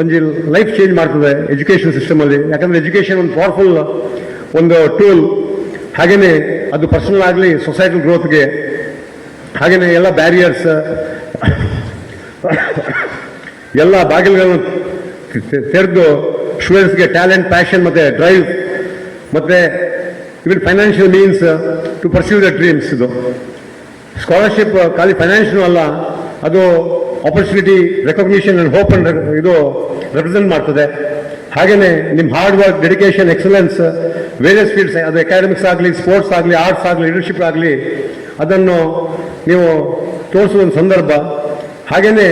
ಒಂದು life change ಮಾಡ್ತದೆ education ಸಿಸ್ಟಮಲ್ಲಿ ಯಾಕಂದರೆ ಎಜುಕೇಷನ್ ಒಂದು ಪವರ್ಫುಲ್ ಒಂದು ಟೂಲ್ ಹಾಗೆಯೇ ಅದು ಪರ್ಸನಲ್ ಆಗಲಿ ಸೊಸೈಟಲ್ ಗ್ರೋತ್ಗೆ ಹಾಗೆಯೇ ಎಲ್ಲ ಬ್ಯಾರಿಯರ್ಸ್ ಎಲ್ಲ ಬಾಗಿಲುಗಳನ್ನು ತೆರೆದು ಸ್ಟೂಡೆಂಟ್ಸ್ಗೆ ಟ್ಯಾಲೆಂಟ್ ಪ್ಯಾಷನ್ ಮತ್ತು ಡ್ರೈವ್ ಮತ್ತು even financial means to pursue the dreams ಇದು. ಸ್ಕಾಲರ್ಶಿಪ್ ಖಾಲಿ ಫೈನಾನ್ಷಿಯಲ್ ಅಲ್ಲ, ಅದು opportunity recognition and hope and ಇದು ರೆಪ್ರೆಸೆಂಟ್ ಮಾಡ್ತದೆ. ಹಾಗೆಯೇ ನಿಮ್ಮ hard work dedication excellence various fields ಅದು ಅಕಾಡೆಮಿಕ್ಸ್ ಆಗಲಿ ಸ್ಪೋರ್ಟ್ಸ್ ಆಗಲಿ ಆರ್ಟ್ಸ್ ಆಗಲಿ ಲೀಡರ್ಶಿಪ್ ಆಗಲಿ, ಅದನ್ನು ನೀವು ತೋರಿಸುವ ಒಂದು ಸಂದರ್ಭ. ಹಾಗೆಯೇ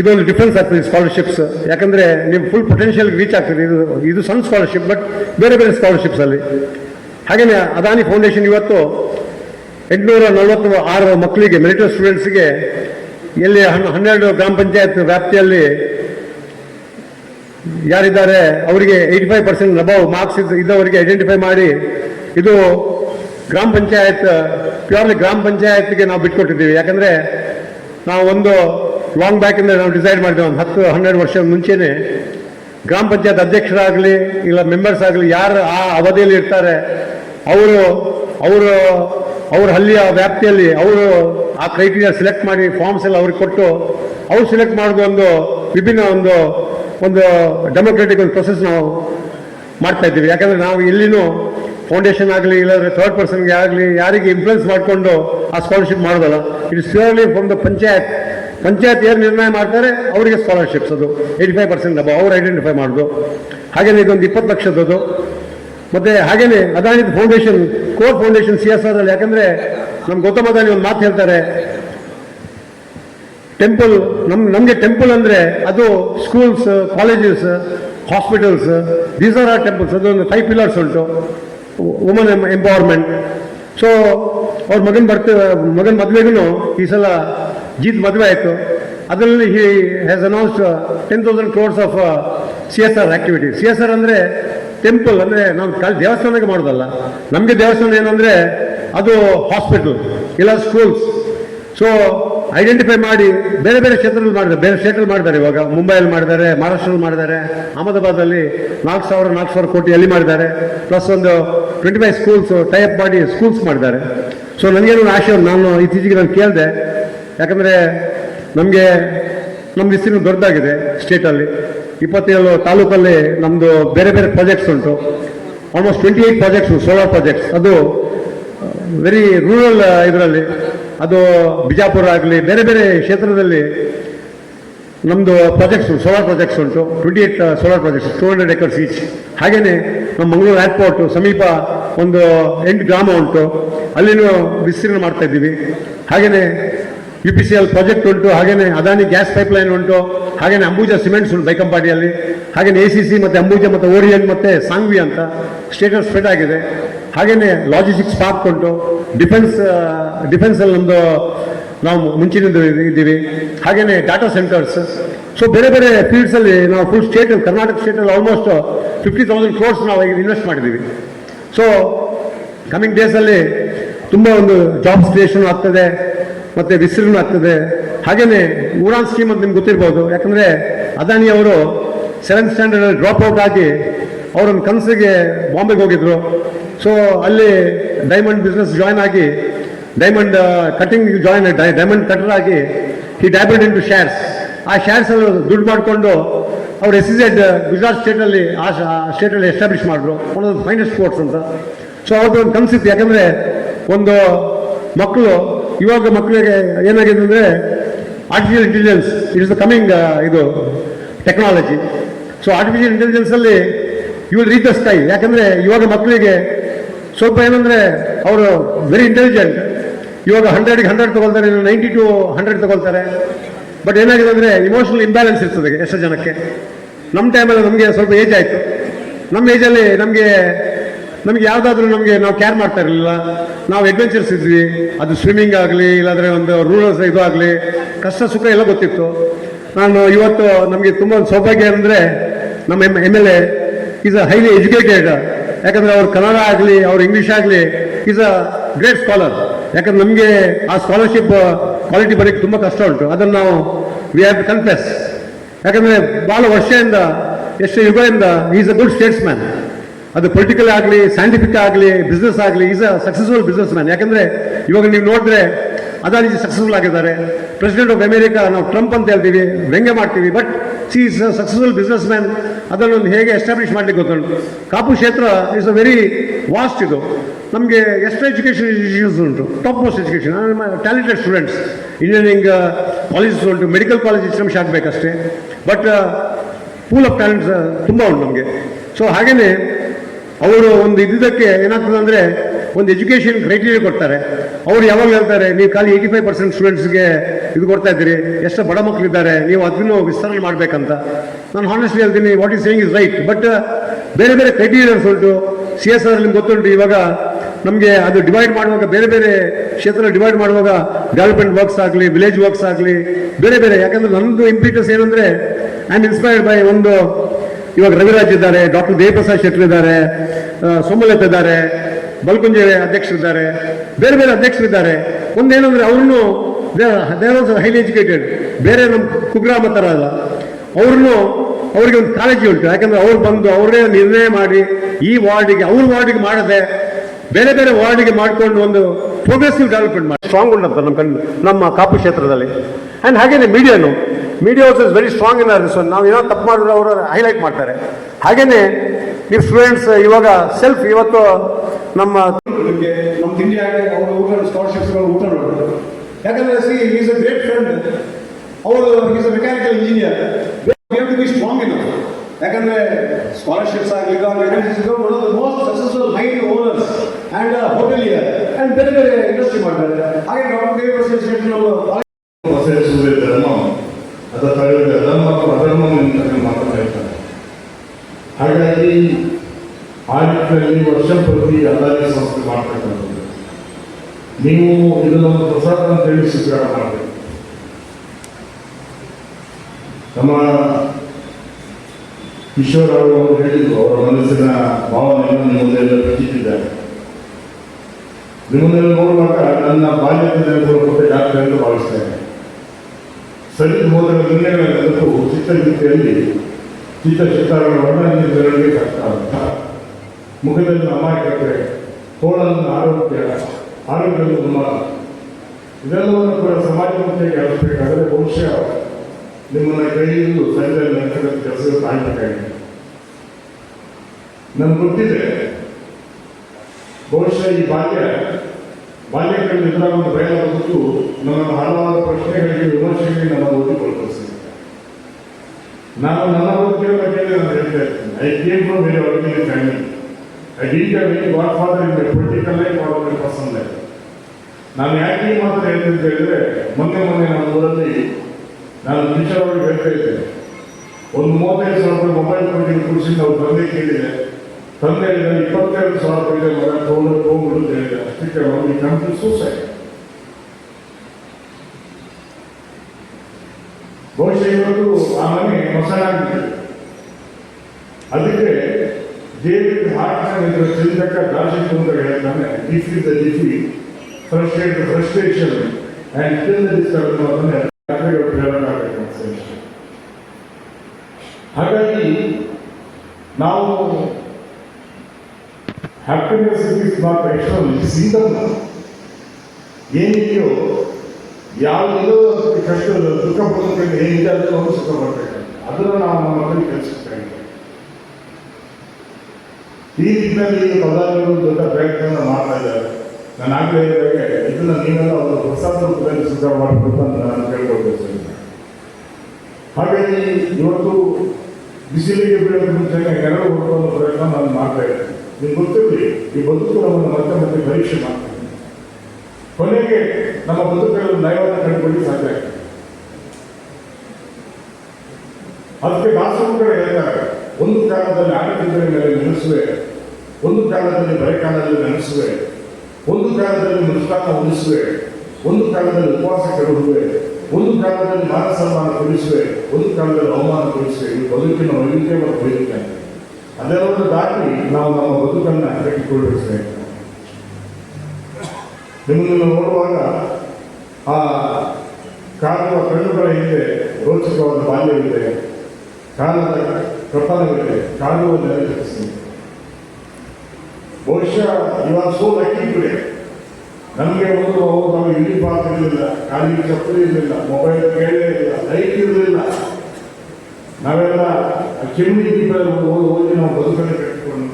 ಇದೊಂದು ಡಿಫ್ರೆನ್ಸ್ ಆಗ್ತದೆ ಸ್ಕಾಲರ್ಶಿಪ್ಸ್ ಯಾಕಂದರೆ ನೀವು ಫುಲ್ ಪೊಟೆನ್ಷಿಯಲ್ ರೀಚ್ ಆಗ್ತದೆ. ಇದು ಇದು ಸಣ್ಣ ಸ್ಕಾಲರ್ಶಿಪ್ ಬಟ್ ಬೇರೆ ಬೇರೆ ಸ್ಕಾಲರ್ಶಿಪ್ಸಲ್ಲಿ ಹಾಗೆಯೇ ಅದಾನಿ ಫೌಂಡೇಶನ್ ಇವತ್ತು ಎಂಟುನೂರ ನಲವತ್ತು ಆರು ಮಕ್ಕಳಿಗೆ ಮೆರಿಟಲ್ ಸ್ಟೂಡೆಂಟ್ಸ್ಗೆ ಹನ್- ಹನ್ನೆರಡು ಗ್ರಾಮ ಪಂಚಾಯತ್ ವ್ಯಾಪ್ತಿಯಲ್ಲಿ ಯಾರಿದ್ದಾರೆ, ಅವರಿಗೆ eighty five percent above marks ಇದ್ದವರಿಗೆ ಐಡೆಂಟಿಫೈ ಮಾಡಿ. ಇದು ಗ್ರಾಮ ಪಂಚಾಯತ್ ಪ್ಯೂರ್ಲಿ ಗ್ರಾಮ ಪಂಚಾಯತ್ಗೆ ನಾವು ಬಿಟ್ಕೊಟ್ಟಿದ್ದೀವಿ. ಯಾಕಂದರೆ ನಾವು ಒಂದು ಲಾಂಗ್ ಬ್ಯಾಕಿಂದ ನಾವು ಡಿಸೈಡ್ ಮಾಡಿದ್ವಿ, ಒಂದು ಹತ್ತು, ಹನ್ನೆರಡು ವರ್ಷ ಮುಂಚೆನೇ. ಗ್ರಾಮ ಪಂಚಾಯತ್ ಅಧ್ಯಕ್ಷರಾಗಲಿ, ಇಲ್ಲ ಮೆಂಬರ್ಸ್ ಆಗಲಿ, ಯಾರು ಆ ಅವಧಿಯಲ್ಲಿ ಇರ್ತಾರೆ, ಅವರು ಅವರು ಅವ್ರ ಹಳ್ಳಿಯ ವ್ಯಾಪ್ತಿಯಲ್ಲಿ ಅವರು ಆ ಕ್ರೈಟೀರಿಯಾ ಸೆಲೆಕ್ಟ್ ಮಾಡಿ ಫಾರ್ಮ್ಸ್ ಎಲ್ಲ ಅವ್ರಿಗೆ ಕೊಟ್ಟು ಅವ್ರು ಸೆಲೆಕ್ಟ್ ಮಾಡೋದು ಒಂದು ವಿಭಿನ್ನ ಒಂದು ಒಂದು ಡೆಮೊಕ್ರೆಟಿಕ್ ಒಂದು ಪ್ರೊಸೆಸ್ ನಾವು ಮಾಡ್ತಾ ಇದ್ದೀವಿ. ಯಾಕಂದ್ರೆ ನಾವು ಇಲ್ಲಿನೂ ಫೌಂಡೇಶನ್ ಆಗಲಿ, ಇಲ್ಲಾಂದರೆ ಥರ್ಡ್ ಪರ್ಸನ್ಗೆ ಆಗಲಿ, ಯಾರಿಗೆ ಇನ್ಫ್ಲುಯೆನ್ಸ್ ಮಾಡಿಕೊಂಡು ಆ ಸ್ಕಾಲರ್ಶಿಪ್ ಮಾಡೋದಲ್ಲ. It is purely from the panchayat panchayat ಏನು ನಿರ್ಣಯ ಮಾಡ್ತಾರೆ? ಅವರಿಗೆ ಸ್ಕಾಲರ್ಶಿಪ್ಸ್ ಅದು. ಏಯ್ಟಿ ಫೈವ್ ಪರ್ಸೆಂಟ್ ಅಬ ಅವ್ರು ಐಡೆಂಟಿಫೈ ಮಾಡೋದು. ಹಾಗೆಯೇ ಇದೊಂದು ಇಪ್ಪತ್ತು ಲಕ್ಷದ್ದು ಮತ್ತೆ ಹಾಗೇನೆ Adani foundation core foundation C S R ಅಲ್ಲಿ, ಯಾಕಂದ್ರೆ ನಮ್ಗೆ ಗೌತಮ್ ಅದಾನಿ ಒಂದು ಮಾತು ಹೇಳ್ತಾರೆ. ಟೆಂಪಲ್ ನಮ್, ನಮಗೆ ಟೆಂಪಲ್ ಅಂದ್ರೆ ಅದು schools colleges hospitals these are are temples ಅದೊಂದು ಫೈವ್ ಪಿಲ್ಲರ್ಸ್ ಉಂಟು. ವುಮನ್ ಎಂಪವರ್ಮೆಂಟ್ ಸೊ ಅವ್ರ ಮಗನ್ ಬರ್ತ, ಮಗನ ಮದುವೆಗೂ ಈ ಸಲ ಜೀತ್ ಮದುವೆ ಆಯಿತು. ಅದರಲ್ಲಿ he has announce ten thousand crores of C S R activity C S R ಅಂದರೆ ಟೆಂಪಲ್ ಅಂದರೆ ನಾವು ದೇವಸ್ಥಾನಕ್ಕೆ ಮಾಡೋದಲ್ಲ. ನಮಗೆ ದೇವಸ್ಥಾನ ಏನಂದರೆ ಅದು ಹಾಸ್ಪಿಟಲ್ ಇಲ್ಲ ಸ್ಕೂಲ್ಸ್ ಸೊ ಐಡೆಂಟಿಫೈ ಮಾಡಿ, ಬೇರೆ ಬೇರೆ ಕ್ಷೇತ್ರದಲ್ಲಿ ಮಾಡಿದ್ದಾರೆ. ಬೇರೆ ಸ್ಟೇಟಲ್ಲಿ ಮಾಡಿದ್ದಾರೆ ಇವಾಗ. ಮುಂಬೈಯಲ್ಲಿ ಮಾಡಿದ್ದಾರೆ ಮಹಾರಾಷ್ಟ್ರಲ್ಲಿ ಮಾಡಿದ್ದಾರೆ ಅಹಮದಾಬಾದಲ್ಲಿ ನಾಲ್ಕು ಸಾವಿರ ನಾಲ್ಕು ಸಾವಿರ ಕೋಟಿ ಅಲ್ಲಿ ಮಾಡಿದ್ದಾರೆ. ಪ್ಲಸ್ ಒಂದು ಟ್ವೆಂಟಿ ಫೈವ್ ಸ್ಕೂಲ್ಸ್ ಟೈಪ್ ಮಾಡಿ ಸ್ಕೂಲ್ಸ್ ಮಾಡಿದ್ದಾರೆ. ಸೊ ನನಗೇನು ಆಶೆ ನಾನು ಇತ್ತೀಚೆಗೆ ನಾನು ಕೇಳಿದೆ. ಯಾಕಂದರೆ ನಮಗೆ ನಮ್ಮ ವಿಸ್ತೀರ್ಣ ದೊಡ್ಡದಾಗಿದೆ ಸ್ಟೇಟಲ್ಲಿ ಇಪ್ಪತ್ತೇಳು ತಾಲೂಕಲ್ಲಿ ನಮ್ಮದು ಬೇರೆ ಬೇರೆ ಪ್ರಾಜೆಕ್ಟ್ಸ್ ಉಂಟು. Almost twenty eight projects solar projects ಅದು ವೆರಿ ರೂರಲ್ ಇದರಲ್ಲಿ. ಅದು ಬಿಜಾಪುರ ಆಗಲಿ, ಬೇರೆ ಬೇರೆ ಕ್ಷೇತ್ರದಲ್ಲಿ ನಮ್ಮದು ಪ್ರಾಜೆಕ್ಟ್ಸ್ ಸೋಲಾರ್ ಪ್ರಾಜೆಕ್ಟ್ಸ್ ಉಂಟು. Twenty eight solar projects two hundred acres each ಹಾಗೆಯೇ ನಮ್ಮ ಮಂಗಳೂರು ಏರ್ಪೋರ್ಟು ಸಮೀಪ ಒಂದು ಎಂಟು ಗ್ರಾಮ ಉಂಟು. ಅಲ್ಲಿನೂ ವಿಸ್ತೀರ್ಣ ಮಾಡ್ತಾ ಇದ್ದೀವಿ. ಹಾಗೆಯೇ U P C L project ಉಂಟು ಹಾಗೆಯೇ ಅದಾನಿ ಗ್ಯಾಸ್ ಪೈಪ್ಲೈನ್ ಉಂಟು ಹಾಗೆಯೇ ಅಂಬೂಜಾ ಸಿಮೆಂಟ್ಸ್ ಉಂಟು ಬೈಕಂಪಾಡಿಯಲ್ಲಿ ಹಾಗೇನೆ ಎ ಸಿ ಸಿ ಮತ್ತು ಅಂಬೂಜಾ ಮತ್ತು ಓರಿಯನ್ ಮತ್ತು ಸಾಂಗ್ವಿ ಅಂತ ಸ್ಟೇಟಸ್ ಸ್ಪ್ರೆಡ್ ಆಗಿದೆ. ಹಾಗೆಯೇ ಲಾಜಿಸ್ಟಿಕ್ಸ್ ಪಾರ್ಕ್ ಉಂಟು ಡಿಫೆನ್ಸ್ ಡಿಫೆನ್ಸಲ್ಲಿ ನಮ್ಮದು ನಾವು ಮುಂಚಿನಿಂದ ಇದ್ದೀವಿ. ಹಾಗೆಯೇ ಡಾಟಾ ಸೆಂಟರ್ಸ್ ಸೊ ಬೇರೆ ಬೇರೆ ಫೀಲ್ಡ್ಸಲ್ಲಿ ನಾವು ಫುಲ್ ಸ್ಟೇಟ್ ಕರ್ನಾಟಕ ಸ್ಟೇಟಲ್ಲಿ ಆಲ್ಮೋಸ್ಟ್ ಫಿಫ್ಟಿ ತೌಸಂಡ್ ಕ್ರೋರ್ಸ್ ನಾವು ಈಗ ಇನ್ವೆಸ್ಟ್ ಮಾಡಿದ್ದೀವಿ. ಸೊ ಕಮಿಂಗ್ ಡೇಸಲ್ಲಿ ತುಂಬ ಒಂದು ಜಾಬ್ ಕ್ರಿಯೇಷನ್ ಆಗ್ತದೆ. ಮತ್ತು ವಿಸ್ತೀರ್ಣ ಆಗ್ತದೆ. ಹಾಗೆಯೇ ಉಡಾನ್ ಸ್ಕೀಮ್ ಅಂತ ನಿಮ್ಗೆ ಗೊತ್ತಿರ್ಬೋದು. ಯಾಕಂದರೆ ಅದಾನಿ ಅವರು ಸೆವೆಂತ್ ಸ್ಟ್ಯಾಂಡರ್ಡ್ ಡ್ರಾಪ್ ಔಟ್ ಆಗಿ ಅವರೊಂದು ಕನಸಿಗೆ ಬಾಂಬೆಗೆ ಹೋಗಿದ್ರು. ಸೊ ಅಲ್ಲಿ ಡೈಮಂಡ್ ಬಿಸ್ನೆಸ್ ಜಾಯ್ನ್ ಆಗಿ diamond cutting join diamond cutter ಆಗಿ ಈ ಡೈಮಂಡ್ ಇಂಟು ಶೇರ್ಸ್ ಆ ಶೇರ್ಸ್ ಅಲ್ಲಿ ದುಡ್ಡು ಮಾಡಿಕೊಂಡು ಅವ್ರು ಎಸ್ ಇಸೆಡ್ ಗುಜರಾತ್ ಸ್ಟೇಟಲ್ಲಿ ಆ ಸ್ಟೇಟಲ್ಲಿ ಎಸ್ಟಾಬ್ಲಿಷ್ ಮಾಡಿದ್ರು. ಒನ್ ಆಫ್ ಫೈನೆಸ್ಟ್ ಸ್ಪೋರ್ಟ್ಸ್ ಅಂತ. ಸೊ ಅವ್ರದ್ದು ಒಂದು ಕನಸಿತ್ತು. ಯಾಕಂದರೆ ಒಂದು ಮಕ್ಕಳು ಇವಾಗ ಮಕ್ಕಳಿಗೆ ಏನಾಗಿದೆ ಅಂದರೆ artificial intelligence it is the coming ಇದು technology so artificial ಇಂಟೆಲಿಜೆನ್ಸಲ್ಲಿ you will reach the sky ಯಾಕಂದರೆ ಇವಾಗ ಮಕ್ಕಳಿಗೆ ಸ್ವಲ್ಪ ಏನಂದರೆ ಅವರು ವೆರಿ ಇಂಟೆಲಿಜೆಂಟ್ ಇವಾಗ ಹಂಡ್ರೆಡ್ಗೆ ಹಂಡ್ರೆಡ್ ತಗೊಳ್ತಾರೆ ನೈಂಟಿ ಟು ಹಂಡ್ರೆಡ್ ತೊಗೊಳ್ತಾರೆ. ಬಟ್ ಏನಾಗಿದೆ ಅಂದರೆ ಇಮೋಷನಲ್ ಇಂಬ್ಯಾಲೆನ್ಸ್ ಇರ್ತದೆ ಎಷ್ಟೋ ಜನಕ್ಕೆ. ನಮ್ಮ ಟೈಮಲ್ಲಿ ನಮಗೆ ಸ್ವಲ್ಪ ಏಜ್ ಆಯಿತು. ನಮ್ಮ ಏಜಲ್ಲಿ ನಮಗೆ ನಮಗೆ ಯಾವುದಾದ್ರೂ ನಮಗೆ ನಾವು ಕೇರ್ ಮಾಡ್ತಾ ಇರಲಿಲ್ಲ. ನಾವು ಅಡ್ವೆಂಚರ್ಸ್ ಇದ್ವಿ. ಅದು ಸ್ವಿಮ್ಮಿಂಗ್ ಆಗಲಿ, ಇಲ್ಲಾಂದರೆ ಒಂದು ರೂರಲ್ಸ್ ಇದು ಆಗಲಿ, ಕಷ್ಟ ಸುಖ ಎಲ್ಲ ಗೊತ್ತಿತ್ತು. ನಾನು ಇವತ್ತು ನಮಗೆ ತುಂಬ ಒಂದು ಸೌಭಾಗ್ಯ ಅಂದರೆ ನಮ್ಮ M M L A is a highly educated ಯಾಕಂದರೆ ಅವ್ರ ಕನ್ನಡ ಆಗಲಿ, ಅವ್ರ ಇಂಗ್ಲೀಷ್ ಆಗಲಿ ಈಸ್ ಅ ಗ್ರೇಟ್ ಸ್ಕಾಲರ್ ಯಾಕಂದ್ರೆ ನಮಗೆ ಆ ಸ್ಕಾಲರ್ಶಿಪ್ ಕ್ವಾಲಿಟಿ ಬರೋಕ್ಕೆ ತುಂಬ ಕಷ್ಟ ಉಂಟು. ಅದನ್ನು ನಾವು ವಿ ಹ್ಯಾವ್ ಟು ಕನ್ಫೆಸ್ ಯಾಕಂದ್ರೆ ಭಾಳ ವರ್ಷದಿಂದ ಎಷ್ಟು ಯುಗದಿಂದ is a good statesman ಅದು ಪೊಲಿಟಿಕಲ್ ಆಗಲಿ ಸೈಂಟಿಫಿಕ್ ಆಗಲಿ ಬಿಸ್ನೆಸ್ ಆಗಲಿ is a successful businessman ಯಾಕಂದರೆ ಇವಾಗ ನೀವು ನೋಡಿದ್ರೆ ಅದಾನಿ ಸಕ್ಸಸ್ಫುಲ್ ಆಗಿದ್ದಾರೆ. ಪ್ರೆಸಿಡೆಂಟ್ ಆಫ್ ಅಮೆರಿಕಾ ನಾವು ಟ್ರಂಪ್ ಅಂತ ಹೇಳ್ತೀವಿ, ವ್ಯಂಗ್ಯ ಮಾಡ್ತೀವಿ but she is a successful businessman ಅದನ್ನೊಂದು ಹೇಗೆ ಎಸ್ಟಾಬ್ಲಿಷ್ ಮಾಡಲಿಕ್ಕೆ ಗೊತ್ತುಂಟು? ಕಾಪು ಕ್ಷೇತ್ರ ಇಸ್ ಅ ವೆರಿ ವಾಸ್ಟ್ ಇದು. ನಮಗೆ ಎಷ್ಟು ಎಜುಕೇಷನ್ ಇನ್ಸ್ಟಿಟ್ಯೂಷನ್ಸ್ ಉಂಟು. Top most education talented students engineering colleges ಉಂಟು. ಮೆಡಿಕಲ್ ಕಾಲೇಜ್ ಇಷ್ಟು ಆಗಬೇಕಷ್ಟೇ. ಬಟ್ ಪೂಲ್ ಆಫ್ ಟ್ಯಾಲೆಂಟ್ಸ್ ತುಂಬ ಉಂಟು ನಮಗೆ. ಸೊ ಹಾಗೆಯೇ ಅವರು ಒಂದು ಇದ್ದಕ್ಕೆ ಏನಾಗ್ತದೆ ಅಂದರೆ ಒಂದು ಎಜುಕೇಷನ್ ಕ್ರೈಟೀರಿಯಾ ಕೊಡ್ತಾರೆ. ಅವರು ಯಾವಾಗ ಹೇಳ್ತಾರೆ, ನೀವು ಖಾಲಿ ಏಯ್ಟಿ ಫೈವ್ ಪರ್ಸೆಂಟ್ ಸ್ಟೂಡೆಂಟ್ಸ್ಗೆ ಇದು ಕೊಡ್ತಾ ಇದ್ದೀರಿ, ಎಷ್ಟು ಬಡ ಮಕ್ಕಳಿದ್ದಾರೆ ನೀವು ಅದನ್ನು ವಿಸ್ತರಣೆ ಮಾಡಬೇಕಂತ. ನಾನು ಹಾನೆಸ್ಟ್ಲಿ ಹೇಳ್ತೀನಿ what is saying is right but ಬೇರೆ ಬೇರೆ ಕ್ರೈಟೀರಿಯಾಸ್ ಉಂಟು ಸಿ ಎಸ್ ಆರ್ ನಿಮ್ಗೆ ಗೊತ್ತುಂಟು, ಇವಾಗ ನಮಗೆ ಅದು ಡಿವೈಡ್ ಮಾಡುವಾಗ, ಬೇರೆ ಬೇರೆ ಕ್ಷೇತ್ರ ಡಿವೈಡ್ ಮಾಡುವಾಗ ಡೆವಲಪ್ಮೆಂಟ್ ವರ್ಕ್ಸ್ ಆಗಲಿ ವಿಲೇಜ್ ವರ್ಕ್ಸ್ ಆಗಲಿ, ಬೇರೆ ಬೇರೆ. ಯಾಕಂದ್ರೆ ನನ್ನದು ಇಂಪಿಟಸ್ ಏನಂದ್ರೆ ಐ ಆಮ್ ಇನ್ಸ್ಪೈರ್ಡ್ ಬೈ ಒಂದು ಇವಾಗ ರವಿರಾಜ್ ಇದ್ದಾರೆ, ಡಾಕ್ಟರ್ ದೇವಪ್ರಸಾದ್ ಶೆಟ್ಟರ್ ಇದ್ದಾರೆ ಸೋಮಲತ್ ಇದ್ದಾರೆ, ಬಲ್ಕುಂಜೆ ಅಧ್ಯಕ್ಷರಿದ್ದಾರೆ ಬೇರೆ ಬೇರೆ ಅಧ್ಯಕ್ಷರಿದ್ದಾರೆ ಒಂದೇನಂದ್ರೆ ಅವ್ರನ್ನು ದೇರ್ ಆಲ್ಸೋ ಹೈಲಿ ಎಜುಕೇಟೆಡ್ ಬೇರೆ ನಮ್ಮ ಕುಗ್ರಾಮ ಥರ ಅಲ್ಲ. ಅವ್ರನ್ನು ಅವ್ರಿಗೆ ಒಂದು ಕಾಳಜಿ ಉಂಟು. ಯಾಕಂದ್ರೆ ಅವ್ರು ಬಂದು ಅವರೇ ನಿರ್ಣಯ ಮಾಡಿ ಈ ವಾರ್ಡಿಗೆ, ಅವ್ರ ವಾರ್ಡಿಗೆ ಮಾಡದೆ ಬೇರೆ ಬೇರೆ ವಾರ್ಡಿಗೆ ಮಾಡಿಕೊಂಡು ಒಂದು ಪ್ರೋಗ್ರೆಸಿವ್ ಡೆವಲಪ್ಮೆಂಟ್ ಮಾಡಿ. ಸ್ಟ್ರಾಂಗ್ ಉಂಟಂತ ನಮ್ಮ ಕಣ್ಣು ನಮ್ಮ ಕಾಪು ಕ್ಷೇತ್ರದಲ್ಲಿ. ಆ್ಯಂಡ್ ಹಾಗೇನೆ ಮೀಡಿಯಾನು media house is very strong in so ನಾವು ಏನೋ ತಪ್ಪು ಮಾಡಿದ್ರೆ ಅವರು ಹೈಲೈಟ್ ಮಾಡ್ತಾರೆ. ಹಾಗೇನೆ ನೀವು ಸ್ಟೂಡೆಂಟ್ಸ್ ಇವಾಗ ಸೆಲ್ಫ್ ಇವತ್ತು ನಮ್ಮ ಸ್ಕಾಲರ್ಶಿಪ್ಸ್ಗಳು ಊಟ ಮಾಡೋದು ಯಾಕಂದ್ರೆ she is a great friend ಅವರು is a mechanical engineer to be strong in ಯಾಕಂದರೆ ಸ್ಕಾಲರ್ಶಿಪ್ಸ್ ಆಗಲಿ one of the most successful owners and hotelier and ಬೇರೆ ಬೇರೆ ಇಂಡಸ್ಟ್ರಿ ಮಾಡ್ತಾರೆ. ಹಾಗೆ ಡಾಕ್ಟರ್ ದೇವಪ್ರಸಾದ್ ಶೆಟ್ಟಿ ಅವರು ಆಚರಿಸುವುದೇ ಧರ್ಮ ಅದ ತಡೆಯುವುದೇ ಧರ್ಮ ಅಧರ್ಮ ಅಂತ ಮಾತನ್ನು ಹೇಳ್ತಾರೆ ಹಾಗಾಗಿ ಆ ವರ್ಷ ಪ್ರತಿ ಅದಾನಿ ಸಂಸ್ಥೆ ಮಾಡ್ತಕ್ಕಂಥದ್ದು ನೀವು ಇದನ್ನು ಪ್ರಸಾದ ಅಂತ ಹೇಳಿ ಸ್ವೀಕಾರ ಮಾಡಬೇಕು. ನಮ್ಮ ಕಿಶೋರ್ ಅವರು ಹೇಳಿದ್ರು, ಅವರ ಮನಸ್ಸಿನ ಭಾವನೆಯನ್ನು ನಿಮ್ಮನ್ನೆಲ್ಲ ರಚಿಸಿದ್ದಾರೆ ನಿಮ್ಮನ್ನೆಲ್ಲ ನೋಡುವಾಗ ನನ್ನ ಬಾಲ್ಯದ ನೆನಪು ಕೊಟ್ಟ ಡಾಕ್ಟರ್ ಎಂದು ಭಾವಿಸ್ತೇನೆ ಸರಿದು ಹೋದ ನೆನಪು ಚಿತ್ರಗೀತೆಯಲ್ಲಿ ಚಿತ್ರ ಚಿತ್ರಗಳ ಹೊರದಿಂದ ಕಷ್ಟ ಅಂತ ಮುಖದಲ್ಲಿ ಅಮಾಯಕತೆ ತೋಳನ್ನು ಆರೋಗ್ಯ ಆರೋಗ್ಯದ ಗುಣ ಇದೆಲ್ಲವನ್ನು ಕೂಡ ಸಮಾಜಮುಖಿಯಾಗಿ ಅಳಿಸಬೇಕಾದರೆ ಬಹುಶಃ ನಿಮ್ಮನ್ನು ಕೈ ಸಂಜೆಯಲ್ಲಿ ಸಂಜೆ ನಂತರ ಕೆಲಸ ಕಾಣಬೇಕಾಗಿದೆ ನನ್ಗೆ ಗೊತ್ತಿದೆ, ಬಹುಶಃ ಈ ಬಾಲ್ಯ ಬಾಲ್ಯಗಳಲ್ಲಿ ಎದುರಾಗುವ ಭಯ ಕುರಿತು ನಮ್ಮನ್ನು ಹಲವಾರು ಪ್ರಶ್ನೆಗಳಿಗೆ ವಿಮರ್ಶೆಗೆ ನಮ್ಮ ಒದ್ದಿಕೊಳ್ಳಿಸಿದೆ ನಾನು ನನ್ನ ಬದುಕಿನ ಬಗ್ಗೆ ನಾನು ಹೇಳ್ತಾ ಇರ್ತೀನಿ. I came from very ordinary family I did a very godfather in political life or my personal life ನಾನು ಯಾಕೆ ಈ ಮಾತು ಅಂತ ಹೇಳಿದ್ರೆ, ಮೊನ್ನೆ ಮೊನ್ನೆ ನಮ್ಮ ಊರಲ್ಲಿ ನಾನು ಟೀಚರ್ ಅವ್ರಿಗೆ ಹೇಳ್ತಾ ಇದ್ದೇನೆ ಒಂದು ಮೂವತ್ತೈದು ಸಾವಿರ ರೂಪಾಯಿ ಮೊಬೈಲ್ ಕೊಟ್ಟು ಕುರಿಸಿ ನಾವು ತಂದೆ ಕೇಳಿದೆ. ತಂದೆ ಇಪ್ಪತ್ತೆರಡು ಸಾವಿರ ರೂಪಾಯಿ ಮಗ, ತಗೊಂಡು ತಗೊಂಡ್ಬಿಡು ಅಂತ ಹೇಳಿದೆ ಅಷ್ಟಕ್ಕೆ ಅವ್ರಿಗೆ ಕಂಪ್ನಿ ಸೂಸೈಡ್ ಬಹುಶಃ ಇವತ್ತು ಆ ಮನೆ ಮೊಸಳಾಗಿದೆ ಅದಕ್ಕೆ ಡೇವಿಡ್ ಹಾರ್ಟ್ನ ಇದರ ಚಿಂತಕ ದಾರ್ಶನಿಕ ಅಂತ ಹೇಳ್ತಾನೆ if is the ಡಿಫಿ frustrate frustration and kill the disturb ಹೇಳಬೇಕಾಗಬೇಕು ಹಾಗಾಗಿ ನಾವು ಹ್ಯಾಪಿನೆಸ್ ನಾಟ್ ಎಷ್ಟೋ ಇಟ್ಸ್ ಇಂಟರ್ನಲ್ ಏನಿದೆಯೋ ಯಾವುದೋ ಕಷ್ಟ ದುಃಖ ಪಡೋದಕ್ಕೆ ಏನಿದೆ ಅದನ್ನು ಅವರು ಸುಖ ಪಡ್ಬೇಕು ಅದನ್ನು ನಾವು ನಮ್ಮ ಮಕ್ಕಳಿಗೆ ಕಲಿಸ್ಬೇಕಾಗಿದೆ ಈ ನಿಟ್ಟಿನಲ್ಲಿ ಪ್ರಧಾನಿಗಳು ದೊಡ್ಡ ಪ್ರಯತ್ನವನ್ನು ಮಾಡ್ತಾ ಇದ್ದಾರೆ. ನಾನು ಆಗಲೇ ಹೇಳಿದಾಗೆ, ಇದನ್ನು ನೀವೆಲ್ಲ ಒಂದು ಹೊಸ ರೂಪದಲ್ಲಿ ಸ್ವೀಕಾರ ಮಾಡಬೇಕು ಅಂತ ನಾನು ಕೇಳ್ಕೊಳ್ಬೇಕು ಹಾಗಾಗಿ ಇವತ್ತು ಬಿಸಿಲಿಗೆ ಬೀಳೋದು ಮುಂಚೆನೆ ನೆರಳು ಹುಡುಕುವ ಪ್ರಯತ್ನ ನಾನು ಮಾಡ್ತಾ ಇದ್ದೇನೆ. ನಿಮ್ಗೆ ಗೊತ್ತಿರಲಿ, ಈ ಬದುಕು ನಮ್ಮನ್ನು ಮತ್ತೆ ಮತ್ತೆ ಪರೀಕ್ಷೆ ಮಾಡ್ತೀನಿ ಕೊನೆಗೆ ನಮ್ಮ ಬದುಕುಗಳಲ್ಲಿ ನಯವನ್ನು ಕಂಡುಕೊಳ್ಳಿ ಸಾಧ್ಯ ಆಗ್ತದೆ ಅದಕ್ಕೆ ದಾಸಮಕ್ಕಳು ಹೇಳ್ತಾರೆ, ಒಂದು ಕಾಲದಲ್ಲಿ ಆಡಳಿತದ ಮೇಲೆ ನೆನೆಸುವೆ, ಒಂದು ಕಾಲದಲ್ಲಿ ಬರೆಕಾಲದಲ್ಲಿ ನೆನೆಸುವೆ, ಒಂದು ಕಾಲದಲ್ಲಿ ಮೃಷ್ಟಾನ್ನ ಉಳಿಸುವೆ ಒಂದು ಕಾಲದಲ್ಲಿ ಉಪವಾಸ ಕೆಡುವೆ ಒಂದು ಕಾಲದಲ್ಲಿ ಮಾನ ಸನ್ಮಾನ ಕೊಡಿಸುವೆ ಒಂದು ಕಾಲದಲ್ಲಿ ಅವಮಾನ ಕೊಡಿಸುವೆ ಈ ಬದುಕಿನ ವೈವಿಧ್ಯವನ್ನು ವೈವಿಧ್ಯ ಅದೆಲ್ಲವನ್ನು ದಾಟಿ ನಾವು ನಮ್ಮ ಬದುಕನ್ನು ಕಟ್ಟಿಕೊಳ್ಳಬೇಕು ನಿಮ್ಮನ್ನು ನೋಡುವಾಗ ಆ ಕಾಣುವ ಕಣ್ಣುಗಳ ಹಿಂದೆ ರೋಚಕವಾದ ಬಾಲ್ಯವಿದೆ. ಕಾಣದ ಪ್ರಪಂಚವಿದೆ ಕಾಣುವ ನೆನಪಿಸಿ ಬಹುಶಃ ಇವಾಗ ಸೋ ಲಕ್ಕಿ ನಮಗೆ ಒಂದು ಅವರು ನಾವು ಯೂನಿಫಾರ್ಮ್ ಇರಲಿಲ್ಲ. ಖಾಲಿ ಚಪ್ಪಲಿ ಇರಲಿಲ್ಲ ಮೊಬೈಲ್ ಕೇಳಲೇ ಇರಲಿಲ್ಲ ಲೈಟ್ ಇರಲಿಲ್ಲ. ನಾವೆಲ್ಲ ಚಿಮ್ನಿ ದೀಪದಲ್ಲಿ ಓದಿ ನಾವು ಬದುಕನ್ನು ಕಟ್ಟಿಕೊಂಡು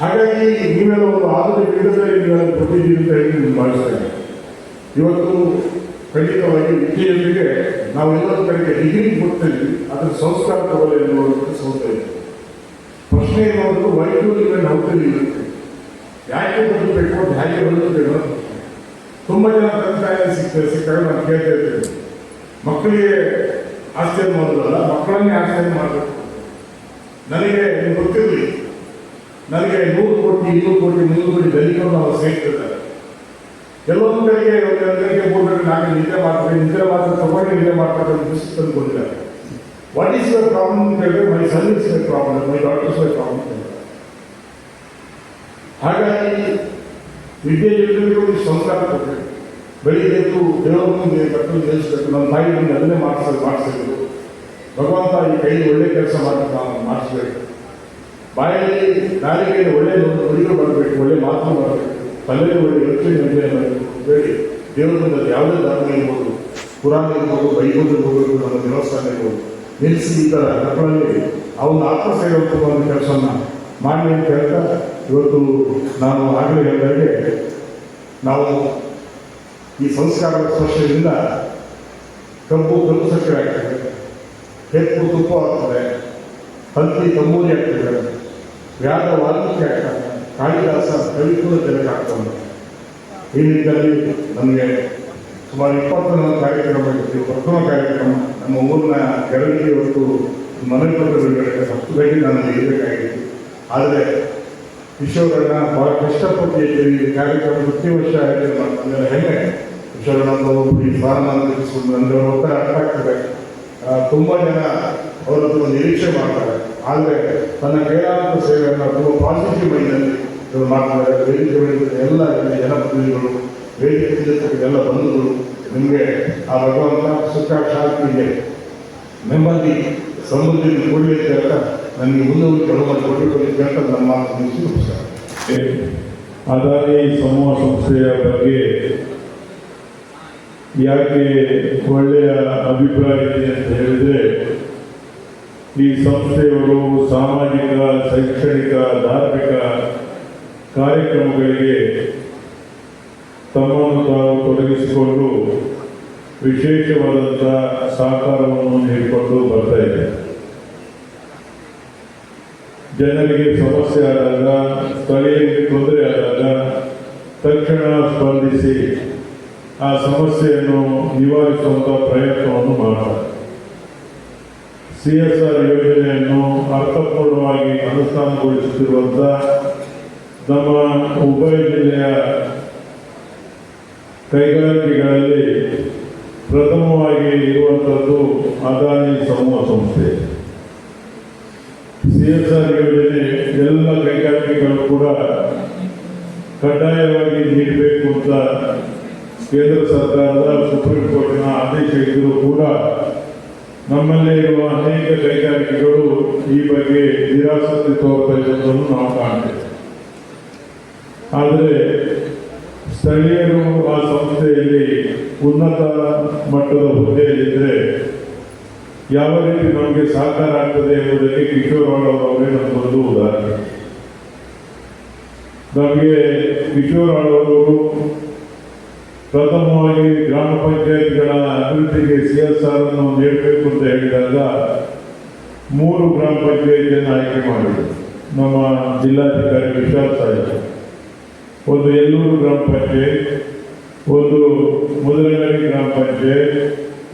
ಹಾಗಾಗಿ ನೀವೆಲ್ಲ ಒಂದು ಆಧುನಿಕ ಯುಗದಲ್ಲಿ ನೀವೆಲ್ಲ ಅಂತ ಹೇಳಿ ನಾನು ಭಾವಿಸ್ತಾ ಇವತ್ತು ಖಂಡಿತವಾಗಿ ವಿದ್ಯೆಯೊಂದಿಗೆ ನಾವು ಎಲ್ಲರ ಕಡೆಗೆ ಡಿಗ್ರಿ ಕೊಡ್ತೀವಿ ಅದರ ಸಂಸ್ಕಾರ ತಗೊಳ್ಳಿ ಎನ್ನುವಂಥ ಸಂಸ್ಥೆ ಇದೆ. ಪ್ರಶ್ನೆ ಏನಾದರೂ ವೈದ್ಯರಿಗೆ ನೌಕರಿ ಯಾಕೆ ಬದುಕಬೇಕು ಅಂತ ಹೇಗೆ ಅನ್ನೋ ತುಂಬ ಜನ ತಂದೆ ಸಿಕ್ಕ ಸಿಕ್ಕಾಗ ನಾನು ಕೇಳ್ತಾ ಮಕ್ಕಳಿಗೆ ಆಶ್ಚರ್ಯ ಮಾಡೋದಲ್ಲ, ಮಕ್ಕಳನ್ನೇ ಆಶ್ಚರ್ಯ ಮಾಡಬೇಕು. ನನಗೆ ಗೊತ್ತಿರಲಿ, ನನಗೆ ನೂರು ಕೋಟಿ, ಇನ್ನೂರು ಕೋಟಿ, ಮುನ್ನೂರು ಕೋಟಿ ದಲಿತರು ನಾವು ಸೇರ್ತಿದ್ದಾರೆ ಕೆಲವೊಂದು ಕಡೆಗೆ ಕಡೆಗೆ ಗಂಟೆ ನಾಲ್ಕು ನಿದ್ದೆ ಮಾಡ್ತಾರೆ ನಿದ್ದೆ ಮಾತ್ರ ತಗೊಂಡು ನಿದ್ದೆ ಮಾಡ್ತಾರೆ ಅಂತ ಲಿಸ್ಟ್ ತಂದು ಕೊಟ್ಟಿದ್ದಾರೆ. ವಾಟ್ ಈಸ್ ಯುವರ್ ಪ್ರಾಬ್ಲಮ್ ಅಂತ ಹೇಳಿದ್ರೆ my my problem my daughters my problem ಅಂತ ಹಾಗಾಗಿ ವಿದ್ಯೆ ಜೊತೆಗೆ ಒಂದು ಸಂಸ್ಕಾರ ಕೊಟ್ಟರೆ ಎದ್ದು ದೇವರ ಮುಂದೆ ಕಟ್ಟು ನಿಲ್ಲಿಸಬೇಕು. ನಮ್ಮ ತಾಯಿ ಮುಂದೆ ಅದನ್ನೇ ಮಾಡಿಸ ಮಾಡಿಸಬೇಕು. ಭಗವಂತ ಈ ಕೈಯಲ್ಲಿ ಒಳ್ಳೆ ಕೆಲಸ ಮಾಡ್ತಾರೆ ನಾವು ಮಾಡಿಸ್ಬೇಕು. ಬಾಯಲ್ಲಿ ನಾಲಿಗೆಯಲ್ಲಿ ಒಳ್ಳೆ ನುಡಿಗಳು ಬರಬೇಕು, ಒಳ್ಳೆ ಮಾತು ಬರಬೇಕು. ತಲೆಗೆ ಒಳ್ಳೆ ಯೋಚನೆ ಯೋಚನೆ ಬರಬೇಕು. ಬೇಡಿ ದೇವರ ಯಾವುದೇ ಧರ್ಮ ಇರ್ಬೋದು ಪುರಾಣ ಇರ್ಬೋದು, ಬೈಬಲ್ ಇರ್ಬೋದು, ನಮ್ಮ ದೇವಸ್ಥಾನ ಇರ್ಬೋದು, ನಿಲ್ಲಿಸಿ ಈ ಥರ ಮಕ್ಕಳಲ್ಲಿ ಅವನ್ನ ಆತ್ಮಸೇವೆ ಒಂದು ಕೆಲಸವನ್ನು ಮಾಡಿ ಅಂತ ಹೇಳ್ತಾ ಇವತ್ತು ನಾನು ಆಗಲೇ ಹೇಳಿದಾಗೆ ನಾವು ಈ ಸಂಸ್ಕಾರದ ಸ್ಪರ್ಶದಿಂದ ಕಬ್ಬು ಕಬ್ಬು ಸಕ್ಕರೆ ಆಗ್ತದೆ. ಹೆಪ್ಪು ತುಪ್ಪ ಆಗ್ತದೆ. ಹಂತಿ ತಂಬೂರಿ ಆಗ್ತದೆ. ವ್ಯಾದ ವಾಲ್ಮೀಕಿ ಆಗ್ತಾನೆ ಕಾಳಿದಾಸ ಕವಿಕುಲ ಜನಕ್ಕೆ ಆಗ್ತದೆ. ಈ ನಿಟ್ಟಿನಲ್ಲಿ ನಮಗೆ ಸುಮಾರು ಇಪ್ಪತ್ತು ಕಾರ್ಯಕ್ರಮ ಇರ್ತೀವಿ ಪ್ರಥಮ ಕಾರ್ಯಕ್ರಮ ನಮ್ಮ ಊರಿನ ಕೆರಳಿಗೆ ಇವತ್ತು ಮನವಿ ಪತ್ರ ಬಿಡುಗಡೆ ಹತ್ತು ಗಂಟೆ ನಾನು ಇರಬೇಕಾಗಿತ್ತು. ಆದರೆ ವಿಶ್ವಗಳನ್ನ ಬಹಳ ಕಷ್ಟಪಟ್ಟು ಕಾರ್ಯಕ್ರಮ ಪ್ರತಿ ವರ್ಷ ಹೆಮ್ಮೆ. ಈಶ್ವರಣ್ಣ ಒಬ್ಬರು ಈ ಫಾರಂ ತಿಳಿಸ್ಕೊಂಡು ನನಗೆ ಅವ್ರ ಒತ್ತಡ ಅರ್ಥ ಆಗ್ತದೆ ತುಂಬ ಜನ ಅವರದ್ದು ನಿರೀಕ್ಷೆ ಮಾಡ್ತಾರೆ ಆದರೆ ತನ್ನ ಕೈಲಾದ ಸೇವೆಯನ್ನು ತುಂಬ ಪಾಸಿಟಿವ್ ಮೈಂಡಲ್ಲಿ ಇವರು ಮಾಡ್ತಾರೆ ವೇದಿಕೆ ಮೇಲೆ ಎಲ್ಲ ಜನಪ್ರತಿನಿಧಿಗಳು ವೇದಿಕೆ ಎಲ್ಲ ಬಂಧುಗಳು ನಿಮಗೆ ಆ ಭಗವಂತ ಸುಖ ಶಾಂತಿಗೆ ನೆಮ್ಮದಿ ಸಮೃದ್ಧಿ ಕೊಡಲಿ ಅಂತ ನನಗೆ ಮುಂದೆ ಕೆಲವೊಂದು ಕೊಡಬೇಕು ಅಂತ ನಮಸ್ಕಾರ ಅದಾನಿ ಸಮೂಹ ಸಂಸ್ಥೆಯ ಬಗ್ಗೆ ಯಾಕೆ ಒಳ್ಳೆಯ ಅಭಿಪ್ರಾಯ ಇದೆ ಅಂತ ಹೇಳಿದ್ರೆ, ಈ ಸಂಸ್ಥೆಯವರು ಸಾಮಾಜಿಕ, ಶೈಕ್ಷಣಿಕ, ಧಾರ್ಮಿಕ ಕಾರ್ಯಕ್ರಮಗಳಿಗೆ ತಮ್ಮನ್ನು ತಾವು ತೊಡಗಿಸಿಕೊಂಡು ವಿಶೇಷವಾದಂಥ ಸಹಕಾರವನ್ನು ನೀಡಿಕೊಂಡು ಬರ್ತಾ ಇದೆ. ಜನರಿಗೆ ಸಮಸ್ಯೆ ಆದಾಗ ಸ್ಥಳೀಯ ತೊಂದರೆ ಆದಾಗ ತಕ್ಷಣ ಸ್ಪಂದಿಸಿ ಆ ಸಮಸ್ಯೆಯನ್ನು ನಿವಾರಿಸುವಂಥ ಪ್ರಯತ್ನವನ್ನು ಮಾಡ್ತಾರೆ. ಸಿ ಎಸ್ ಆರ್ ಯೋಜನೆಯನ್ನು ಅರ್ಥಪೂರ್ಣವಾಗಿ ಅನುಷ್ಠಾನಗೊಳಿಸುತ್ತಿರುವಂಥ ನಮ್ಮ ಉಭಯ ಜಿಲ್ಲೆಯ ಕೈಗಾರಿಕೆಗಳಲ್ಲಿ ಪ್ರಥಮವಾಗಿ ಇರುವಂಥದ್ದು ಅದಾನಿ ಸಮೂಹ ಸಂಸ್ಥೆ. ಸಿ ಎಸ್ ಆರ್ ಯೋಜನೆ ಎಲ್ಲ ಕೈಗಾರಿಕೆಗಳು ಕೂಡ ಕಡ್ಡಾಯವಾಗಿ ನೀಡಬೇಕು ಅಂತ ಕೇಂದ್ರ ಸರ್ಕಾರದ ಸುಪ್ರೀಂ ಕೋರ್ಟಿನ ಆದೇಶ ಇದ್ದರೂ ಕೂಡ ನಮ್ಮಲ್ಲೇ ಇರುವ ಅನೇಕ ಕೈಗಾರಿಕೆಗಳು ಈ ಬಗ್ಗೆ ನಿರಾಸಕ್ತಿ ತೋರ್ತಾ ಇರುವುದನ್ನು ನಾವು ಕಾಣ್ತೇವೆ. ಆದರೆ ಸ್ಥಳೀಯರು ಆ ಸಂಸ್ಥೆಯಲ್ಲಿ ಉನ್ನತ ಮಟ್ಟದ ಹುದ್ದೆಯಲ್ಲಿದ್ದರೆ ಯಾವ ರೀತಿ ನಮಗೆ ಸಹಕಾರ ಆಗ್ತದೆ ಎಂಬುದಕ್ಕೆ ಕಿಶೋರ್ ಅವರವರೇ ನಮಗೊಂದು ಉದಾಹರಣೆ. ನಮಗೆ ಕಿಶೋರ್ ಅವರು ಪ್ರಥಮವಾಗಿ ಗ್ರಾಮ ಪಂಚಾಯತ್ಗಳ ಅಭಿವೃದ್ಧಿಗೆ ಸಿ ಎಸ್ ಆರ್ ಅನ್ನು ನೀಡಬೇಕು ಅಂತ ಹೇಳಿದಾಗ ಮೂರು ಗ್ರಾಮ ಪಂಚಾಯತಿಯನ್ನು ಆಯ್ಕೆ ಮಾಡಿದರು. ನಮ್ಮ ಜಿಲ್ಲಾಧಿಕಾರಿ ವಿಶ್ವಾಸ ಒಂದು ಎಲ್ಲೂರು ಗ್ರಾಮ ಪಂಚಾಯತ್, ಒಂದು ಮೊದಲನೇ ಗ್ರಾಮ ಪಂಚಾಯತ್,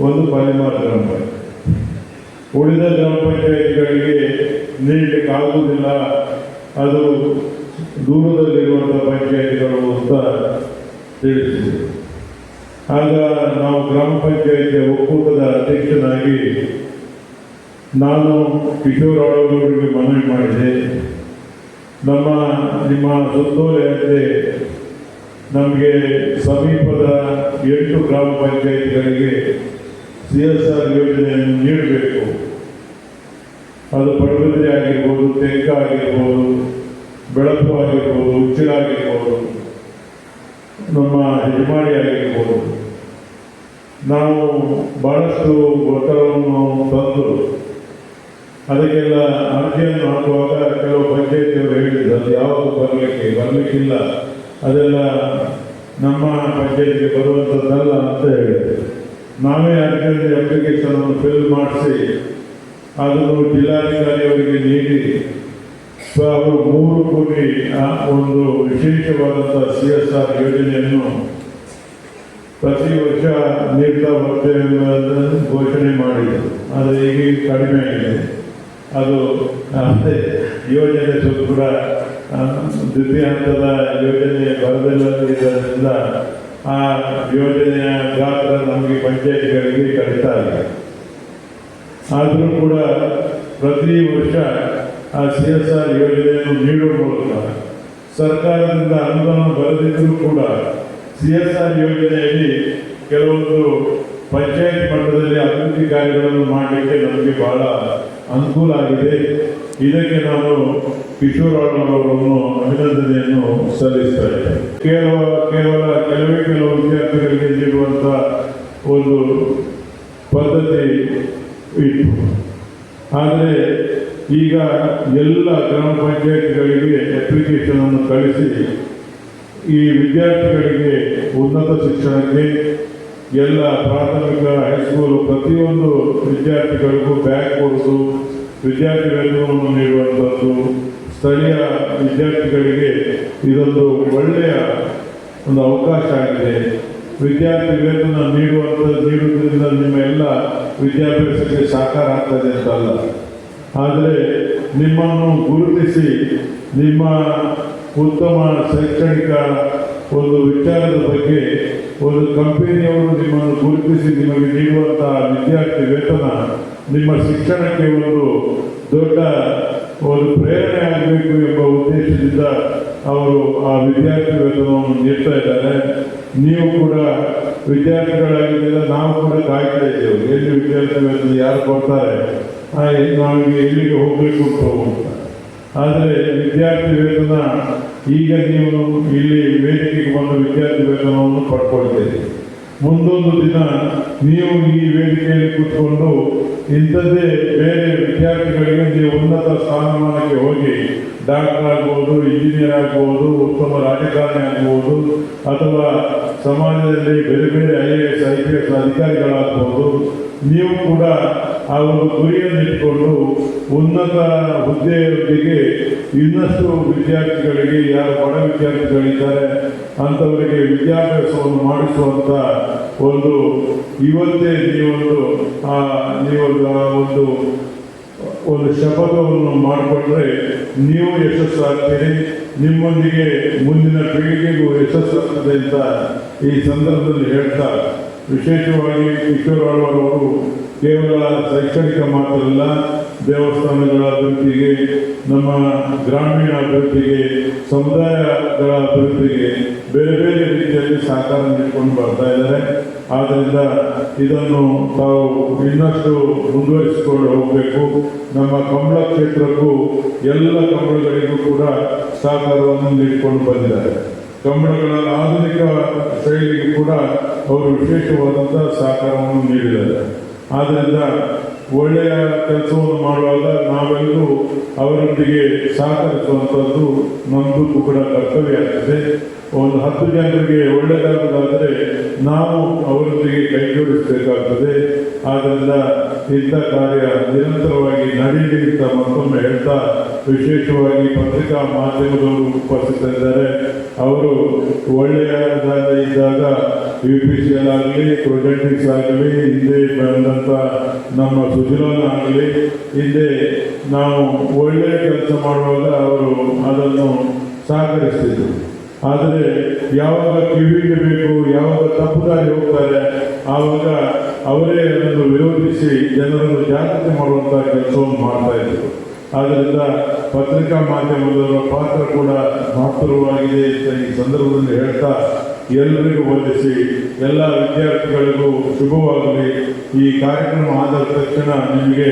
ಒಂದು ಪಾಲಿಮಾರ್ ಗ್ರಾಮ ಪಂಚಾಯತ್. ಉಳಿದ ಗ್ರಾಮ ಪಂಚಾಯತ್ಗಳಿಗೆ ನೀಡಲಿಕ್ಕೆ ಆಗುವುದಿಲ್ಲ. ಅದು ದೂರದಲ್ಲಿರುವಂಥ ಪಂಚಾಯತ್ಗಳು ಅಂತ ತಿಳಿಸಿದರು. ಆಗ ನಾವು ಗ್ರಾಮ ಪಂಚಾಯಿತಿಯ ಒಕ್ಕೂಟದ ಅಧ್ಯಕ್ಷನಾಗಿ ನಾನು ಕಿಶೋರ್ ಅವರಿಗೆ ಮನವಿ ಮಾಡಿದೆ. ನಮ್ಮ, ನಿಮ್ಮ ಸುತ್ತೋಲೆಯಂತೆ ನಮಗೆ ಸಮೀಪದ ಎಂಟು ಗ್ರಾಮ ಪಂಚಾಯಿತಿಗಳಿಗೆ ಸಿ ಎಸ್ ಆರ್ ಯೋಜನೆಯನ್ನು ನೀಡಬೇಕು. ಅದು ಪಡುಬಿದ್ರೆ ಆಗಿರ್ಬೋದು, ತೆಂಕ ಆಗಿರ್ಬೋದು, ಬೆಳಕು ಆಗಿರ್ಬೋದು ಉಚ್ಚಿರಾಗಿರ್ಬೋದು ನಮ್ಮ ಆಗಿರ್ಬೋದು ನಾವು ಬಹಳಷ್ಟು ಒತ್ತಡವನ್ನು ತಂದು ಅದಕ್ಕೆಲ್ಲ ಅರ್ಜಿಯನ್ನು ಹಾಕುವಾಗ ಕೆಲವು ಪಂಚಾಯತಿಯವರು ಹೇಳಿದ್ರು, ಅದು ಯಾವಾಗ ಬರಲಿಕ್ಕೆ ಬರಲಿಕ್ಕಿಲ್ಲ. ಅದೆಲ್ಲ ನಮ್ಮ ಪಂಚಾಯತಿಗೆ ಬರುವಂಥದ್ದಲ್ಲ ಅಂತ ಹೇಳಿದ್ರು. ನಾವೇ ಅರ್ಜಿಯಲ್ಲಿ ಅಪ್ಲಿಕೇಶನನ್ನು ಫಿಲ್ ಮಾಡಿಸಿ, ಅದನ್ನು ಜಿಲ್ಲಾಧಿಕಾರಿಯವರಿಗೆ ನೀಡಿ ಸೊ ಅವರು ಮೂರು ಕೋಟಿ ಒಂದು ವಿಶೇಷವಾದಂಥ ಸಿ ಎಸ್ ಆರ್ ಯೋಜನೆಯನ್ನು ಪ್ರತಿ ವರ್ಷ ನೀಡ್ತಾ ಬರ್ತೇವೆ ಘೋಷಣೆ ಮಾಡಿದರು. ಆದರೆ ಈಗ ಕಡಿಮೆ ಆಗಿದೆ. ಅದು ಅದೇ, ಯೋಜನೆ ಕೂಡ ದ್ವಿತೀಯ ಹಂತದ ಯೋಜನೆ ಬರದಿಲ್ಲದಿದ್ದರಿಂದ ಆ ಯೋಜನೆಯ ಗಾತ್ರ ನಮಗೆ ಪಂಚಾಯತ್ಗಳಿಗೆ ಕಡಿತ ಇದೆ ಆದರೂ ಕೂಡ ಪ್ರತಿ ವರ್ಷ ಆ ಸಿ ಎಸ್ ಆರ್ ಯೋಜನೆಯನ್ನು ನೀಡುವ ಮೂಲಕ ಸರ್ಕಾರದಿಂದ ಅನುದಾನ ಬರದಿದ್ದರೂ ಕೂಡ ಸಿ ಎಸ್ ಆರ್ ಯೋಜನೆಯಲ್ಲಿ ಕೆಲವೊಂದು ಪಂಚಾಯತ್ ಮಟ್ಟದಲ್ಲಿ ಅಭಿವೃದ್ಧಿ ಕಾರ್ಯಗಳನ್ನು ಮಾಡಲಿಕ್ಕೆ ನಮಗೆ ಬಹಳ ಅನುಕೂಲ ಆಗಿದೆ. ಇದಕ್ಕೆ ನಾನು ಕಿಶೋರ್ ಅವರನ್ನು ಅಭಿನಂದನೆಯನ್ನು ಸಲ್ಲಿಸ್ತಾ ಇದ್ದೇನೆ. ಕೇವಲ ಕೇವಲ ಕೆಲವೇ ಕೆಲವು ವಿದ್ಯಾರ್ಥಿಗಳಿಗೆ ನೀಡುವಂಥ ಒಂದು ಪದ್ಧತಿ ಇತ್ತು. ಆದರೆ ಈಗ ಎಲ್ಲ ಗ್ರಾಮ ಪಂಚಾಯತ್ಗಳಿಗೆ ಅಪ್ಲಿಕೇಶನ್ ಅನ್ನು ಕಳಿಸಿ, ಈ ವಿದ್ಯಾರ್ಥಿಗಳಿಗೆ ಉನ್ನತ ಶಿಕ್ಷಣಕ್ಕೆ ಎಲ್ಲ ಪ್ರಾಥಮಿಕ ಹೈಸ್ಕೂಲ್ ಪ್ರತಿಯೊಂದು ವಿದ್ಯಾರ್ಥಿಗಳಿಗೂ ಬ್ಯಾಗ್ ಕೊಡಿಸು ವಿದ್ಯಾರ್ಥಿ ವೇತನವನ್ನು ನೀಡುವಂಥದ್ದು. ಸ್ಥಳೀಯ ವಿದ್ಯಾರ್ಥಿಗಳಿಗೆ ಇದೊಂದು ಒಳ್ಳೆಯ ಒಂದು ಅವಕಾಶ ಆಗಿದೆ. ವಿದ್ಯಾರ್ಥಿ ವೇತನ ನೀಡುವಂಥ ನೀಡುವುದರಿಂದ ನಿಮ್ಮ ಎಲ್ಲ ವಿದ್ಯಾಭ್ಯಾಸಕ್ಕೆ ಸಾಕಾರ ಆಗ್ತದೆ ಅಂತಲ್ಲ. ಆದರೆ ನಿಮ್ಮನ್ನು ಗುರುತಿಸಿ ನಿಮ್ಮ ಉತ್ತಮ ಶೈಕ್ಷಣಿಕ ಒಂದು ವಿಚಾರದ ಬಗ್ಗೆ ಒಂದು ಕಂಪನಿಯವರು ನಿಮ್ಮನ್ನು ಗುರುತಿಸಿ ನಿಮಗೆ ನೀಡುವಂತಹ ವಿದ್ಯಾರ್ಥಿ ವೇತನ, ನಿಮ್ಮ ಶಿಕ್ಷಣಕ್ಕೆ ಒಂದು ದೊಡ್ಡ ಒಂದು ಪ್ರೇರಣೆ ಆಗಬೇಕು ಎಂಬ ಉದ್ದೇಶದಿಂದ ಅವರು ಆ ವಿದ್ಯಾರ್ಥಿ ವೇತನವನ್ನು ನೀಡ್ತಾ ಇದ್ದಾರೆ. ನೀವು ಕೂಡ ವಿದ್ಯಾರ್ಥಿಗಳಾಗಿದ್ದೀರ ನಾವು ಕೂಡ ಕಾಯ್ತಾ ಇದ್ದೇವೆ. ಎಲ್ಲಿ ವಿದ್ಯಾರ್ಥಿ ವೇತನ ಯಾರು ಕೊಡ್ತಾರೆ? ನಮಗೆ ಎಲ್ಲಿಗೆ ಉಂಟು ಅಂತ ಆದರೆ ವಿದ್ಯಾರ್ಥಿ ವೇತನ, ಈಗ ನೀವು ಇಲ್ಲಿ ವೇದಿಕೆಗೆ ಬಂದು ವಿದ್ಯಾರ್ಥಿ ವೇತನವನ್ನು ಪಡ್ಕೊಳ್ತೀರಿ. ಮುಂದೊಂದು ದಿನ ನೀವು ಈ ವೇದಿಕೆಯಲ್ಲಿ ಕೂತ್ಕೊಂಡು ಇಂಥದ್ದೇ ಬೇರೆ ವಿದ್ಯಾರ್ಥಿಗಳಿಗೆ ನೀವು ಉನ್ನತ ಸ್ಥಾನಮಾನಕ್ಕೆ ಹೋಗಿ ಡಾಕ್ಟರ್ ಆಗ್ಬೋದು, ಇಂಜಿನಿಯರ್ ಆಗ್ಬೋದು, ಉತ್ತಮ ರಾಜಕಾರಣಿ ಆಗ್ಬೋದು, ಅಥವಾ ಸಮಾಜದಲ್ಲಿ ಬೇರೆ ಬೇರೆ I A S, I P S ಅಧಿಕಾರಿಗಳಾಗ್ಬೋದು, ನೀವು ಕೂಡ ಆ ಒಂದು ಗುರಿಯನ್ನು ಇಟ್ಕೊಂಡು ಉನ್ನತ ಹುದ್ದೆಯೊಂದಿಗೆ ಇನ್ನಷ್ಟು ವಿದ್ಯಾರ್ಥಿಗಳಿಗೆ ಯಾರು ಬಡ ವಿದ್ಯಾರ್ಥಿಗಳಿದ್ದಾರೆ, ಅಂಥವರಿಗೆ ವಿದ್ಯಾಭ್ಯಾಸವನ್ನು ಮಾಡಿಸುವಂಥ ಒಂದು ಇವತ್ತೇ ನೀವೊಂದು, ಆ, ನೀವೊಂದು ಒಂದು ಒಂದು ಶಪಥವನ್ನು ಮಾಡಿಕೊಂಡ್ರೆ ನೀವು ಯಶಸ್ಸಾಗ್ತೀರಿ. ನಿಮ್ಮೊಂದಿಗೆ ಮುಂದಿನ ಪೀಳಿಗೆಗೂ ಯಶಸ್ಸಾಗ್ತದೆ ಅಂತ ಈ ಸಂದರ್ಭದಲ್ಲಿ ಹೇಳ್ತಾ ವಿಶೇಷವಾಗಿ ಕಿಶೋರವರು ಕೇವಲ ಶೈಕ್ಷಣಿಕ ಮಾತ್ರ ಅಲ್ಲ ದೇವಸ್ಥಾನಗಳ ಅಭಿವೃದ್ಧಿಗೆ, ನಮ್ಮ ಗ್ರಾಮೀಣ ಅಭಿವೃದ್ಧಿಗೆ, ಸಮುದಾಯಗಳ ಅಭಿವೃದ್ಧಿಗೆ ಬೇರೆ ಬೇರೆ ರೀತಿಯಲ್ಲಿ ಸಹಕಾರ ನೀಡಿಕೊಂಡು ಬರ್ತಾ ಇದ್ದಾರೆ. ಆದ್ದರಿಂದ ಇದನ್ನು ತಾವು ಇನ್ನಷ್ಟು ಮುಂದುವರಿಸಿಕೊಂಡು ಹೋಗಬೇಕು. ನಮ್ಮ ಕಂಬಳ ಕ್ಷೇತ್ರಕ್ಕೂ ಎಲ್ಲ ಕಂಬಳಗಳಿಗೂ ಕೂಡ ಸಹಕಾರವನ್ನು ನೀಡಿಕೊಂಡು ಬಂದಿದ್ದಾರೆ. ಕಂಬಳಗಳ ಆಧುನಿಕ ಶೈಲಿಗೆ ಕೂಡ ಅವರು ವಿಶೇಷವಾದಂಥ ಸಹಕಾರವನ್ನು ನೀಡಿದ್ದಾರೆ. ಆದ್ದರಿಂದ ಒಳ್ಳೆಯ ಕೆಲಸವನ್ನು ಮಾಡುವಾಗ ನಾವೆಲ್ಲರೂ ಅವರೊಂದಿಗೆ ಸಹಕರಿಸುವಂಥದ್ದು ನಮ್ಮದು ಕೂಡ ಕರ್ತವ್ಯ ಆಗ್ತದೆ. ಒಂದು ಹತ್ತು ಜನರಿಗೆ ಒಳ್ಳೆಯದಾಗುವುದಾದರೆ ನಾವು ಅವರೊಂದಿಗೆ ಕೈ ಜೋಡಿಸಬೇಕಾಗ್ತದೆ ಆದ್ದರಿಂದ ಇಂಥ ಕಾರ್ಯ ನಿರಂತರವಾಗಿ ನಡೆಯಲಿ ಅಂತ ಮತ್ತೊಮ್ಮೆ ಹೇಳ್ತಾ ವಿಶೇಷವಾಗಿ ಪತ್ರಿಕಾ ಮಾಧ್ಯಮದವರು ಉಪಸ್ಥಿತರಿದ್ದಾರೆ ಅವರು ಒಳ್ಳೆಯದಾದ ಇದ್ದಾಗ ಯು ಪಿ ಸಿ ಎಲ್ ಆಗಲಿ ಪ್ರೊಜೆಕ್ಟಿಕ್ಸ್ ಆಗಲಿ, ಹಿಂದೆ ಬಂದಂಥ ನಮ್ಮ ಸುಜಿಲನ್ ಆಗಲಿ, ಹಿಂದೆ ನಾವು ಒಳ್ಳೆಯ ಕೆಲಸ ಮಾಡುವಾಗ ಅವರು ಅದನ್ನು ಸಹಕರಿಸ್ತಿದ್ರು ಆದರೆ ಯಾವಾಗ ಕಿವಿಗೆ ಬೇಕು, ಯಾವಾಗ ತಪ್ಪು ದಾರಿ ಹೋಗ್ತಾರೆ ಆವಾಗ ಅವರೇ ಅದನ್ನು ವಿರೋಧಿಸಿ ಜನರನ್ನು ಜಾಗೃತಿ ಮಾಡುವಂಥ ಕೆಲಸವನ್ನು ಮಾಡ್ತಾ ಇದ್ರು ಆದ್ದರಿಂದ ಪತ್ರಿಕಾ ಮಾಧ್ಯಮದವರ ಪಾತ್ರ ಕೂಡ ಮಹತ್ವವಾಗಿದೆ ಅಂತ ಈ ಸಂದರ್ಭದಲ್ಲಿ ಹೇಳ್ತಾ ಎಲ್ಲರಿಗೂ ವಂದಿಸಿ ಎಲ್ಲ ವಿದ್ಯಾರ್ಥಿಗಳಿಗೂ ಶುಭವಾಗಲಿ. ಈ ಕಾರ್ಯಕ್ರಮ ಆದ ತಕ್ಷಣ ನಿಮಗೆ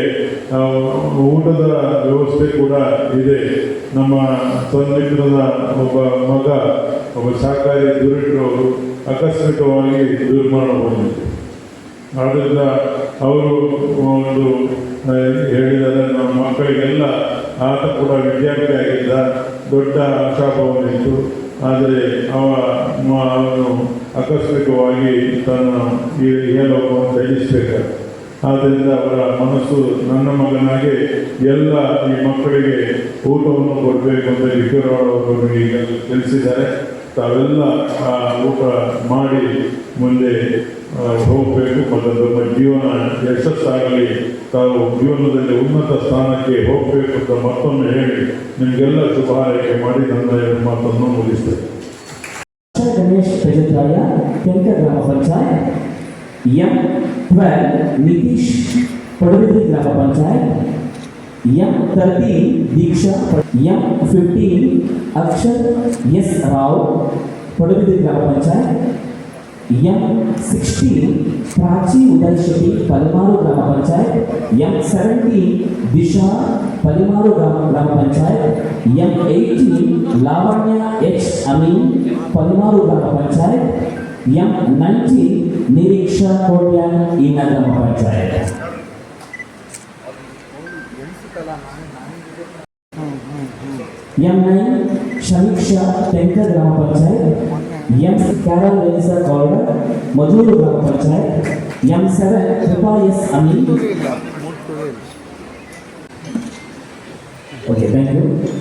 ಊಟದ ವ್ಯವಸ್ಥೆ ಕೂಡ ಇದೆ. ನಮ್ಮ ಸನ್ಮಿತ್ರದ ಒಬ್ಬ ಮಗ, ಒಬ್ಬ ಸರ್ಕಾರಿ ದುರಿಟರು ಆಕಸ್ಮಿಕವಾಗಿ ದುರ್ಮರಣ ಬಂದಿದೆ ಆದ್ದರಿಂದ ಅವರು ಒಂದು ಹೇಳಿದರೆ, ನಮ್ಮ ಮಕ್ಕಳಿಗೆಲ್ಲ ಆತ ಕೂಡ ವಿದ್ಯಾರ್ಥಿ ಆಗಿದ್ದ ದೊಡ್ಡ ಆಶಾಭಾವನಿತ್ತು ಆದರೆ ಅವ ಅವನು ಆಕಸ್ಮಿಕವಾಗಿ ತನ್ನ ಈ ತ್ಯಜಿಸಬೇಕಾಗ್ತದೆ ಆದ್ದರಿಂದ ಅವರ ಮನಸ್ಸು ನನ್ನ ಮಗನಾಗೆ ಎಲ್ಲ ಈ ಮಕ್ಕಳಿಗೆ ಊಟವನ್ನು ಕೊಡಬೇಕು ಅಂತ ವಿಕ್ರವಾಡ ಅವರು ಈಗ ತಿಳಿಸಿದ್ದಾರೆ. ತಾವೆಲ್ಲ ಆ ಊಟ ಮಾಡಿ ಮುಂದೆ ಆ, ಹೋಗಬೇಕು. ಮತ್ತು ತಮ್ಮ ಜೀವನ ಯಶಸ್ಸಾಗಲಿ. ತಾವು ಜೀವನದಲ್ಲಿ ಉನ್ನತ ಸ್ಥಾನಕ್ಕೆ ಹೋಗಬೇಕು ಅಂತ ಮತ್ತೊಮ್ಮೆ ಹೇಳಿ ನಿಮಗೆಲ್ಲ ಶುಭ ಹಾರೈಕೆ ಮಾಡಿ ನನ್ನ ಎರಡು ಮಾತನ್ನು ಮುಗಿಸ್ತೇನೆ. ಗಣೇಶ್ ಪ್ರಜಾತಾಯ ಕೆಂಕ ಗ್ರಾಮ ಪಂಚಾಯತ್ ಎಂ ಟ್ವೆಲ್ ನಿತೀಶ್ ಪಡುಬಿದ್ರಿ ಗ್ರಾಮ panchayat M thirteen Deeksha M fifteen Akshar S Rao Padubidri ಗ್ರಾಮ ಪಂಚಾಯತ್ ಎಂ ಸಿಕ್ಸ್ಟೀನ್ ಪ್ರಾಚಿ ಉದಯ್ ಶೆಟ್ಟಿ ಪಲ್ಮಾರು ಗ್ರಾಮ ಪಂಚಾಯತ್ ಎಂ ಸೆವೆಂಟೀನ್ ದಿಶಾ ಪಲಿಮಾರು ಗ್ರಾಮ ಗ್ರಾಮ panchayat M eighteen Lavanya H Amin Palimar ಗ್ರಾಮ ಪಂಚಾಯತ್ ಎಂ ನೈನ್ಟೀನ್ ನಿರೀಕ್ಷಾ ಕೋಟ್ಯಾನ್ ಇನ್ನ ಗ್ರಾಮ ಪಂಚಾಯತ್ ಎಂ ನೈನ್ ಸಮೀಕ್ಷಾ ಟೆಂಕ ಗ್ರಾಮ panchayat M Carol Vanessa Gowda Madhur ಗ್ರಾಮ panchayat M seven Krupa S Amin okay thank you